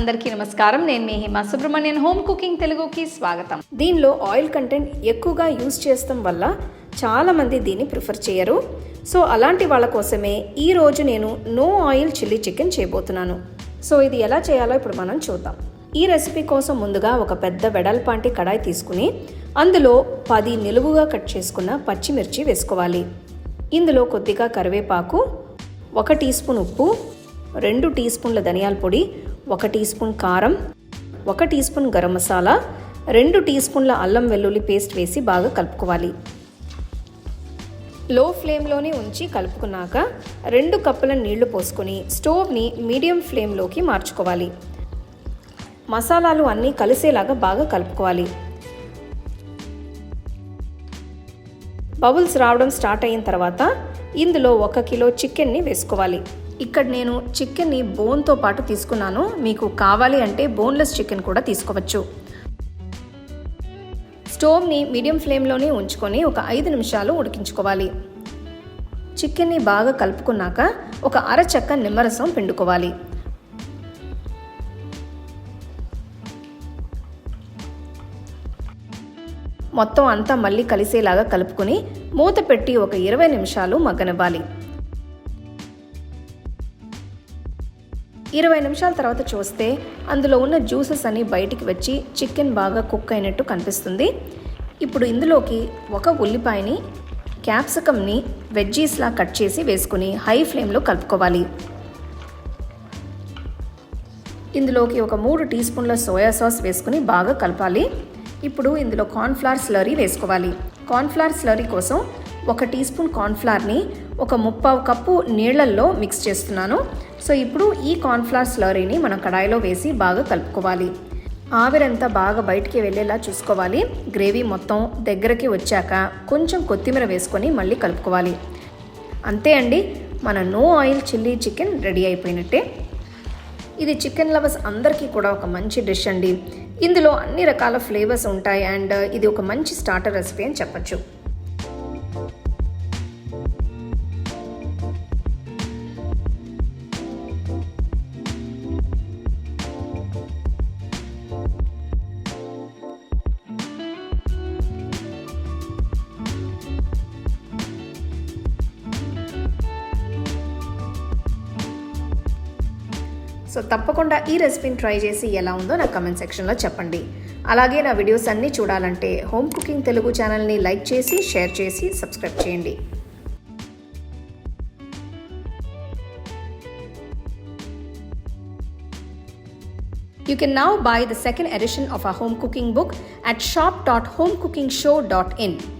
అందరికీ నమస్కారం. నేను మీ హిమా సుబ్రహ్మణ్యన్. హోమ్ కుకింగ్ తెలుగుకి స్వాగతం. దీనిలో ఆయిల్ కంటెంట్ ఎక్కువగా యూజ్ చేస్తాం వల్ల చాలామంది దీన్ని ప్రిఫర్ చేయరు. సో అలాంటి వాళ్ళ కోసమే ఈరోజు నేను నో ఆయిల్ చిల్లీ చికెన్ చేయబోతున్నాను. సో ఇది ఎలా చేయాలో ఇప్పుడు మనం చూద్దాం. ఈ రెసిపీ కోసం ముందుగా ఒక పెద్ద వెడల్పాంటి కడాయి తీసుకుని అందులో పది నిలువుగా కట్ చేసుకున్న పచ్చిమిర్చి వేసుకోవాలి. ఇందులో కొద్దిగా కరివేపాకు ఒక టీ స్పూన్ ఉప్పు రెండు టీ స్పూన్ల ధనియాల పొడి ఒక టీ స్పూన్ కారం ఒక టీ స్పూన్ గరం మసాలా రెండు టీ స్పూన్ల అల్లం వెల్లుల్లి పేస్ట్ వేసి బాగా కలుపుకోవాలి. లో ఫ్లేమ్లోనే ఉంచి కలుపుకున్నాక రెండు కప్పుల నీళ్ళు పోసుకొని స్టవ్ని మీడియం ఫ్లేమ్లోకి మార్చుకోవాలి. మసాలాలు అన్నీ కలిసేలాగా బాగా కలుపుకోవాలి. బబుల్స్ రావడం స్టార్ట్ అయిన తర్వాత ఇందులో ఒక కిలో చికెన్ని వేసుకోవాలి. ఇక్కడ నేను చికెన్ని బోన్తో పాటు తీసుకున్నాను. మీకు కావాలి అంటే బోన్లెస్ చికెన్ కూడా తీసుకోవచ్చు. స్టోవ్ని మీడియం ఫ్లేమ్లోనే ఉంచుకొని ఒక ఐదు నిమిషాలు ఉడికించుకోవాలి. చికెన్ని బాగా కలుపుకున్నాక ఒక అరచక్క నిమ్మరసం పిండుకోవాలి. మొత్తం అంతా మళ్ళీ కలిసేలాగా కలుపుకొని మూత పెట్టి ఒక ఇరవై నిమిషాలు మగ్గనివ్వాలి. ఇరవై నిమిషాల తర్వాత చూస్తే అందులో ఉన్న జ్యూసెస్ అన్ని బయటికి వచ్చి చికెన్ బాగా కుక్ అయినట్టు కనిపిస్తుంది. ఇప్పుడు ఇందులోకి ఒక ఉల్లిపాయని క్యాప్సికమ్ని వెజ్జీస్లా కట్ చేసి వేసుకుని హై ఫ్లేమ్లో కలుపుకోవాలి. ఇందులోకి ఒక మూడు టీ స్పూన్ల సోయా సాస్ వేసుకుని బాగా కలపాలి. ఇప్పుడు ఇందులో కార్న్ఫ్లవర్ స్లరీ వేసుకోవాలి. కార్న్ఫ్లవర్ స్లరీ కోసం ఒక టీ స్పూన్ కార్న్ఫ్లవర్ని ఒక ముప్పావు కప్పు నీళ్ళల్లో మిక్స్ చేస్తున్నాను. సో ఇప్పుడు ఈ కార్న్ఫ్లవర్ స్లరీని మనం కడాయిలో వేసి బాగా కలుపుకోవాలి. ఆవిరంతా బాగా బయటికి వెళ్ళేలా చూసుకోవాలి. గ్రేవీ మొత్తం దగ్గరకి వచ్చాక కొంచెం కొత్తిమీర వేసుకొని మళ్ళీ కలుపుకోవాలి. అంతే అండి మన no oil chilli chicken ready అయిపోయినట్టే. ఇది చికెన్ లవర్స్ అందరికీ కూడా ఒక మంచి డిష్ అండి. ఇందులో అన్ని రకాల ఫ్లేవర్స్ ఉంటాయి అండ్ ఇది ఒక మంచి స్టార్టర్ రెసిపీ అని చెప్పచ్చు. సో తప్పకుండా ఈ రెసిపీని ట్రై చేసి ఎలా ఉందో నా కమెంట్ సెక్షన్లో చెప్పండి అలాగే నా వీడియోస్ అన్నీ చూడాలంటే హోమ్ కుకింగ్ తెలుగు ఛానల్ని లైక్ చేసి షేర్ చేసి సబ్స్క్రైబ్ చేయండి You can now buy the second edition of our home cooking book at shop.homecookingshow.in.